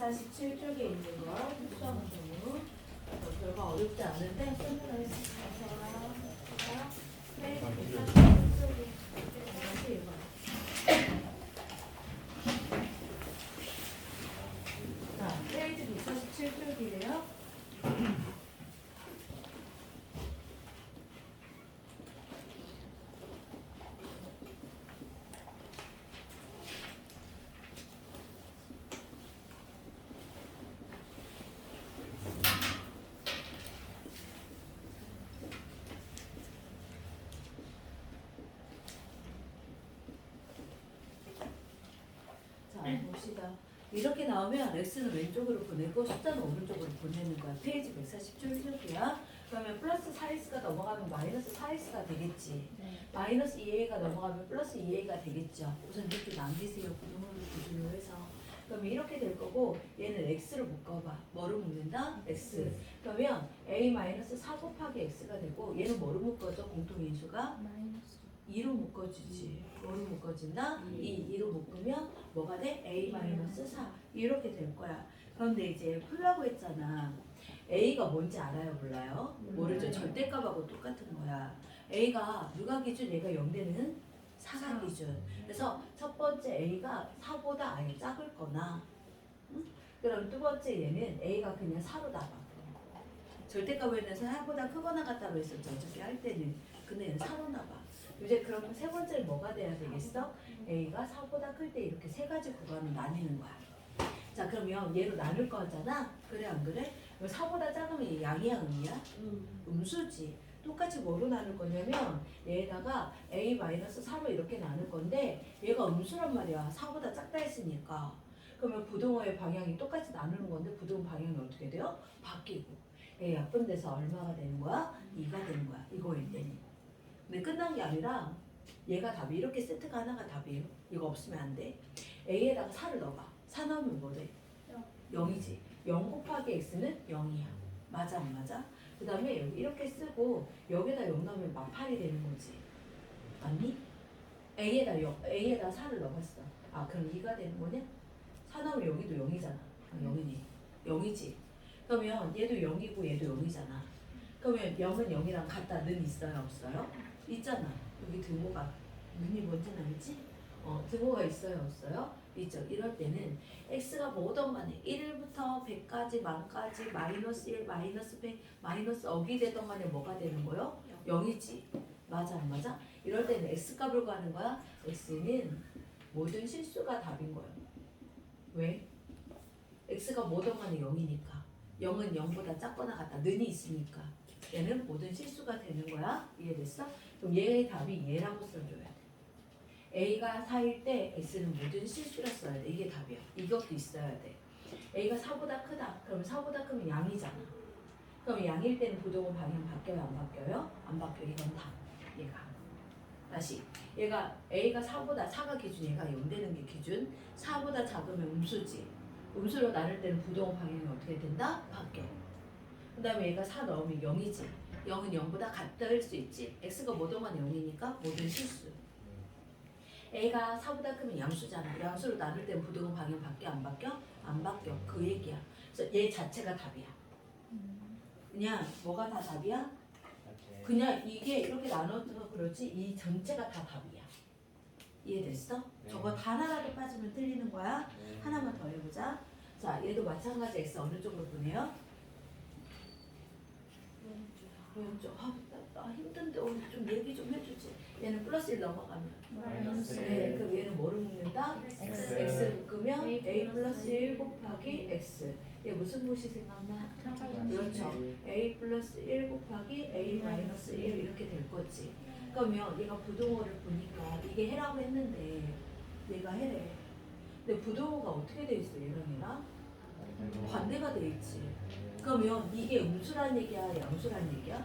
147쪽에 있는 거 특수한 경우 별거 어렵지 않은데 설명을 해서 페이지 147쪽에 다시 읽어요. 자, 페이지 147쪽이래요. 자, 봅시다. 이렇게 나오면 x는 왼쪽으로 보내고 숫자는 오른쪽으로 보내는 거야. 페이지 147쪽이야. 그러면 플러스 4x가 넘어가면 마이너스 4x가 되겠지. 마이너스 2a가 넘어가면 플러스 2a가 되겠죠. 우선 이렇게 남기세요. 구동으로 기준으로 해서. 그러면 이렇게 될 거고 얘는 x를 묶어봐. 뭐로 묶는다? x. 그러면 a 마이너스 4 곱하기 x가 되고 얘는 뭐로 묶어져? 공통인수가 2로 묶어주지. 뭐로 묶어진다? 2, 2로 묶으면 뭐가 돼? a 마이너스 4 이렇게 될 거야. 그런데 이제 풀라고 했잖아. a가 뭔지 알아요? 몰라요? 모르죠. 절대값하고 똑같은 거야. a가 누가 기준? 얘가 0 되는 4가 기준. 그래서 첫 번째 a가 4보다 아예 작을 거나 응? 그럼 두 번째 얘는 a가 그냥 4로 나가. 절대값에는 4보다 크거나 같다고 했었죠. 어차피 할 때는. 근데 얘는 4로 나가. 이제 그러면 세 번째는 뭐가 돼야 되겠어? A가 4보다 클 때 이렇게 세 가지 구간을 나뉘는 거야. 자 그러면 얘로 나눌 거잖아. 그래 안 그래? 그럼 4보다 작으면 얘 양이야 음이야? 음수지. 똑같이 뭐로 나눌 거냐면 얘에다가 A-4로 이렇게 나눌 건데 얘가 음수란 말이야. 4보다 작다 했으니까. 그러면 부등호의 방향이 똑같이 나누는 건데 부등 방향이 어떻게 돼요? 바뀌고. 얘 약분돼서 얼마가 되는 거야? 2가 되는 거야. 이거일 때는. 근데 끝난 게 아니라 얘가 답이 이렇게 세트가 하나가 답이에요. 이거 없으면 안 돼. A에다가 4를 넣어봐. 4 넣으면 뭐 돼? 0 이지. 0 곱하기 X는 0이야. 맞아 안 맞아? 그 다음에 여기 이렇게 쓰고 여기다 0 넣으면 막 8이 되는 거지. 맞니? A에다 0, A에다 4를 넣어봤어. 아 그럼 2가 되는 거냐? 4 넣으면 여기도 0이잖아. 아, 0이네. 0이지. 그러면 얘도 0이고 얘도 0이잖아. 그러면 0은 0이랑 같다. 는 있어요? 없어요? 있잖아. 여기 등호가 눈이 뭔지 알지? 어, 등호가 있어요? 없어요? 있죠. 이럴 때는 x가 뭐든 간에 1부터 100까지, 만까지, 마이너스 1, 마이너스 100, 마이너스 억이 되던 간에 뭐가 되는 거요? 0이지. 맞아 안 맞아? 이럴 때는 x값을 구하는 거야. x는 모든 실수가 답인 거예요. 왜? x가 뭐든 간에 0이니까. 0은 0보다 작거나 같다. 는이 있으니까. 얘는 모든 실수가 되는 거야. 이해됐어? 그럼 얘의 답이 얘라고 써줘야 돼. A가 4일 때 X는 모든 실수라 써야 돼. 이게 답이야. 이것도 있어야 돼. A가 4보다 크다. 그럼 4보다 크면 양이잖아. 그럼 양일 때는 부동호 방향 바뀌어요? 안 바뀌어요? 안 바뀌어. 이건 답. 얘가. 다시. 얘가 A가 4보다 4가 기준, 얘가 0 되는 게 기준. 4보다 작으면 음수지. 음수로 나눌 때는 부동호 방향이 어떻게 된다? 바뀌어. 그 다음에 얘가 4 넣으면 0이지. 0은 0보다 같을 수 있지. x가 뭐동안 0이니까 모든 실수. a가 4보다 크면 양수잖아. 양수로 나눌 때는 부등호 방향 바뀌어 안 바뀌어? 안 바뀌어. 그 얘기야. 그래서 얘 자체가 답이야. 그냥 뭐가 다 답이야? 그냥 이게 이렇게 나눠서 그렇지 이 전체가 다 답이야. 이해됐어? 네. 저거 단 하나도 빠지면 틀리는 거야. 하나만 더 해보자. 자, 얘도 마찬가지 x 어느 쪽으로 보내요? 왼쪽. 아, 나, 나 힘든데 오늘 좀 얘기 좀 해주지. 얘는 플러스 1 넘어가면. 마이너스 네, 그럼 얘는 뭐를 묶는다? X. x 묶으면 A 플러스 1 곱하기 x. 얘 무슨 곳이 생각나? 그렇죠. a 플러스 1 곱하기 a 마이너스 1 이렇게 될 거지. 그러면 얘가 부동호를 보니까 이게 해라고 했는데 얘가 해래. 근데 부동호가 어떻게 돼 있어 얘랑 얘랑? 반대가 돼 있지. 그러면 이게 음수란 얘기야, 양수란 얘기야?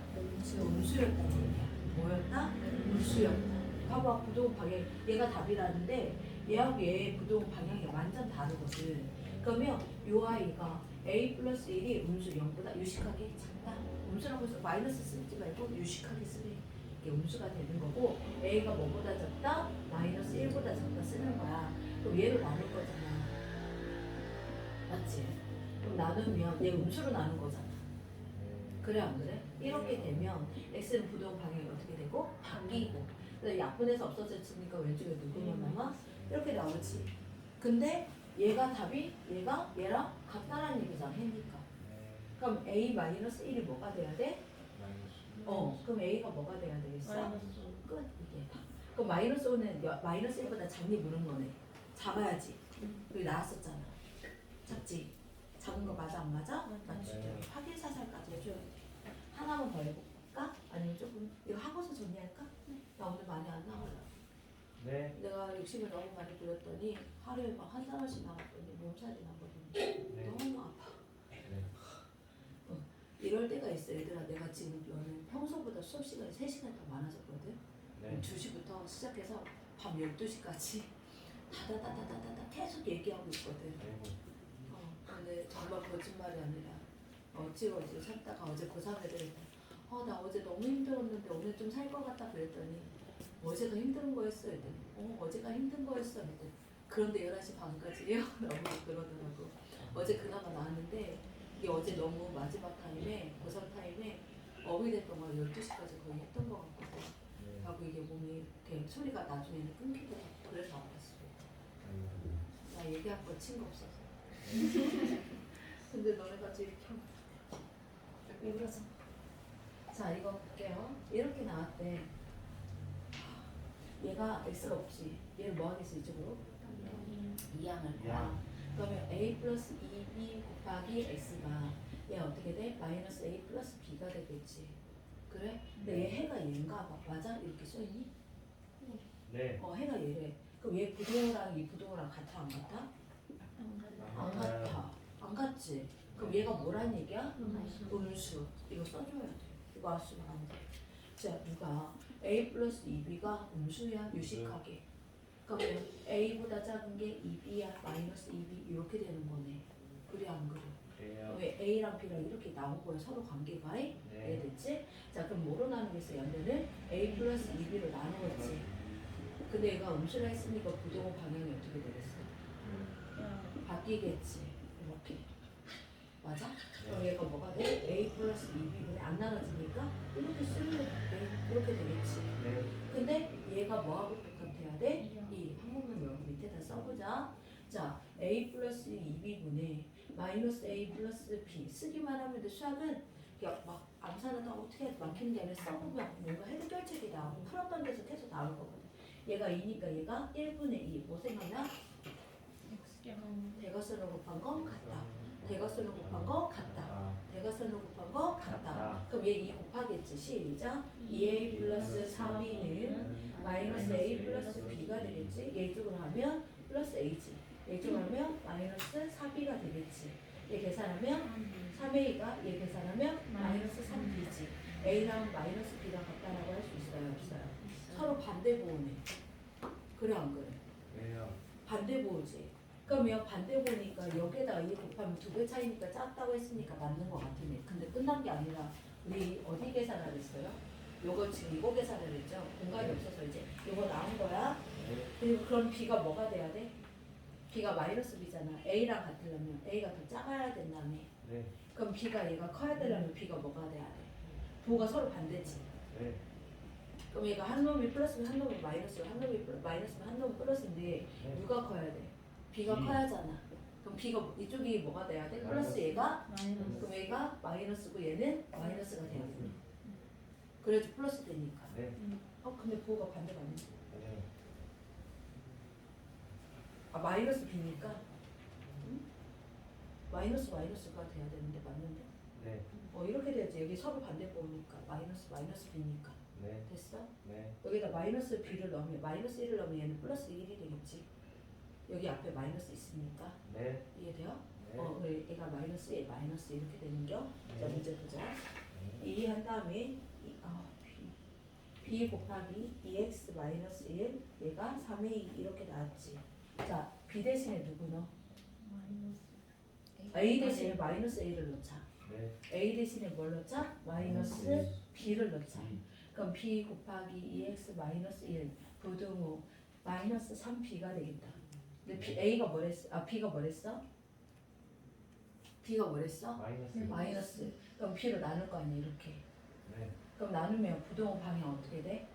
음수였다는 얘기야. 뭐였다? 음수였다. 봐봐, 부동 방향. 얘가 답이라는데 얘하고 얘의 부동 방향이 완전 다르거든. 그러면 요 아이가 a 플러스 1이 음수 0보다 유식하게 작다. 음수라고 해서 마이너스 쓰지 말고 유식하게 쓰래. 이게 음수가 되는 거고 a가 뭐보다 작다? 마이너스 1보다 작다 쓰는 거야. 그럼 얘로 나눌 거잖아. 맞지? 그럼 나누면 얘 음수로 나눈 거잖아. 그래 안 그래? 이렇게 되면 x는 부동 방향이 어떻게 되고 바뀌고 그래서 약분해서 없어졌으니까 왼쪽에 누구만 남아? 이렇게 나오지. 근데 얘가 답이 얘가 얘랑 같다라는 얘기잖아. 해니까. 그럼 a 마이너스 1이 뭐가 돼야 돼? 어. 그럼 a가 뭐가 돼야 되겠어? 끝 이게 다. 그럼 마이너스 5는 여- 마이너스 1보다 작니 무는 거네. 작아야지. 여기 나왔었잖아. 작지? 작은 거 맞아 안 맞아? 맞지. 네. 확인 사살까지 해줘야 돼. 하나만 더 해볼까? 아니면 조금 이거 하고서 정리할까? 나 오늘 많이 안 나와요. 네. 내가 욕심을 너무 많이 부렸더니 하루에 막한 잔씩 나왔더니 몸살이 나거든요. 네. 너무 아파. 네. 이럴 때가 있어 얘들아 내가 지금 너는 평소보다 수업 시간이 3시간 더 많아졌거든 네. 2시부터 시작해서 밤 12시까지 다다다다다다 계속 얘기하고 있거든 아이고. 어, 근데 정말 거짓말이 아니라 어찌어찌 참다가 어제 고3 애들이 어나 어제 너무 힘들었는데 오늘 좀 살 것 같다. 그랬더니 어제가 힘든 거였어. 애들 어 어제가 힘든 거였어. 애들 그런데 11시 반까지요? 라고 그러더라고. 어제 그나마 나왔는데 이게 어제 너무 마지막 타임에 고3 타임에 어휘될 동안 12시까지 거의 했던 것 같거든 네. 하고 이게 몸이 이렇게 소리가 나중에는 끊기더라고 그래서 알았어 아이고. 나 얘기할 거 친구 없어서 근데 너네 같이 이렇게 하면 왜 그러서 자 이거 볼게요 이렇게 나왔대 얘가 x가 없지 얘를 뭐 하겠어 이쪽으로? 2항을 봐 양. 그러면 a 플러스 2b 곱하기 x가 얘 어떻게 돼? 마이너스 a 플러스 b가 되겠지 그래? 근데 얘 해가 얘인가 봐 맞아? 이렇게 써있니? 네. 어 해가 얘래 그럼 얘 부동호랑 이 부동호랑 같아 안 같아? 안 같아 안 같지? 그럼 얘가 뭐란 얘기야? 음수. 이거 써줘야 돼. 이거 알수면 안 돼 자 누가? A 플러스 2b가 음수야? 유식하게. 그러면 a보다 작은 게 2b야? 마이너스 2b 이렇게 되는 거네. 그래 안 그래? 그래요. 왜 a랑 b랑 이렇게 나온 거야? 서로 관계가 네. 이해됐지? 자 그럼 뭐로 나누겠어 연대는 a 플러스 2b로 나누었지. 근데 얘가 음수라 했으니까 부동호 방향이 어떻게 되겠어? 바뀌겠지. 이렇게. 맞아? 그럼 얘가 뭐가 돼? a 플러스 2b분의 안 나눠지니까 이렇게 쓰면 돼 이렇게 되겠지. 네. 근데 얘가 뭐하고 똑같아야 돼? 이. 한국문 여기 밑에다 써보자. 자 a 플러스 2b분의 마이너스 a 플러스 b. 쓰기만 하면 돼. 수학은 막 암산하다 어떻게 막히는 게 아니라 써보면 뭔가 해결책이 나오고 풀었던 데서 계속 나올 거거든. 얘가 2니까 얘가 1분의 2 뭐 생각나? 대각선을 곱한 거 같다. 대각선을 곱한 거 같다. 아. 대각선을 곱한 거 같다. 그럼 얘 2 곱하겠지. 시작. 2a 플러스 3b는 마이너스 a 플러스 b가 되겠지. 얘 쪽으로 하면 플러스 a지. 얘 쪽으로 하면 마이너스 4b가 되겠지. 얘 계산하면 3a가 얘 계산하면 마이너스 3b지. a랑 마이너스 b랑 같다라고 할 수 있어요 없어요? 서로 반대 보호네. 그래 안 그래. 반대 보호지 그러면 반대 보니까 여기에다가 이 곱하면 두 배 차이니까 작다고 했으니까 맞는 것 같으네 근데 끝난 게 아니라 우리 어디 계산을 했어요? 요거 지금 이거 계산을 했죠 공간이 없어서 이제 요거 나온 거야 네. 그리고 그럼 b가 뭐가 돼야 돼? b가 마이너스 b잖아 a랑 같으려면 a가 더 작아야 된다며 네. 그럼 b가 얘가 커야 되려면 b가 뭐가 돼야 돼? 부호가 서로 반대지 네. 그럼 얘가 한 놈이 플러스면 한 놈이 마이너스고 한 놈이 플러- 마이너스면 한 놈이 플러스인데 네. 누가 커야 돼? B가 B. 커야잖아 그럼 b가 이쪽이 뭐가 돼야 돼? 플러스 마이너스. 얘가 그럼 얘가 마이너스고 얘는 마이너스가 돼야 돼 그래도 플러스 되니까 네. 어 근데 부호가 반대가 아니야 네. 아 마이너스 b니까 응? 마이너스 마이너스가 돼야 되는데 맞는데 네. 어 이렇게 돼야지 여기 서로 반대 보니까 마이너스 마이너스 b니까 네. 됐어? 네. 여기다 마이너스 b를 넣으면 마이너스 1을 넣으면 얘는 플러스 1이 되겠지 여기 앞에 마이너스 있으니까 네. 이해돼요? 네. 어 그래 얘가 마이너스 1 마이너스 이렇게 되는 겨 자 네. 문제 보자 네. 2한 다음에 이, 아, b b 곱하기 2x 마이너스 1 얘가 3의 2 이렇게 나왔지 자 b 대신에 누구 넣어? a 대신에 마이너스 a를 넣자 네. a 대신에 뭘 넣자? 마이너스 b를 넣자 그럼 b 곱하기 2x 마이너스 1 부등호 마이너스 3b가 되겠다. 근데 b, a가 뭐랬어? 아 b가 뭐랬어? B가 뭐랬어? 마이너스. 마이너스. 그럼 B로 나눌 거 아니야 이렇게. 네. 그럼 나누면 부동호 방향 어떻게 돼?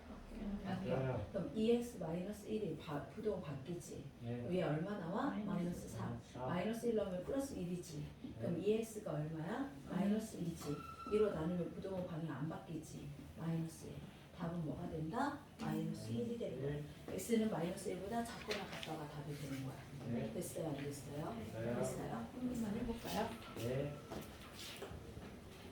바뀌어. 맞아요. 그럼 2x 마이너스 1이 바, 부동호 바뀌지. 네. 위에 얼마 나와? 마이너스 4. 사. 마이너스 1 넣으면 플러스 1이지. 그럼 네. 2x가 얼마야? 마이너스 2지. 2로 나누면 부동호 방향 안 바뀌지. 마이너스 1. 답은 뭐가 된다? 마이너스 1이 되는 거야. 네. x는 마이너스 1보다 작거나 같다가 답이 되는 거야. 네. 됐어요? 안 됐어요? 네. 됐어요? 한번만 해볼까요? 네.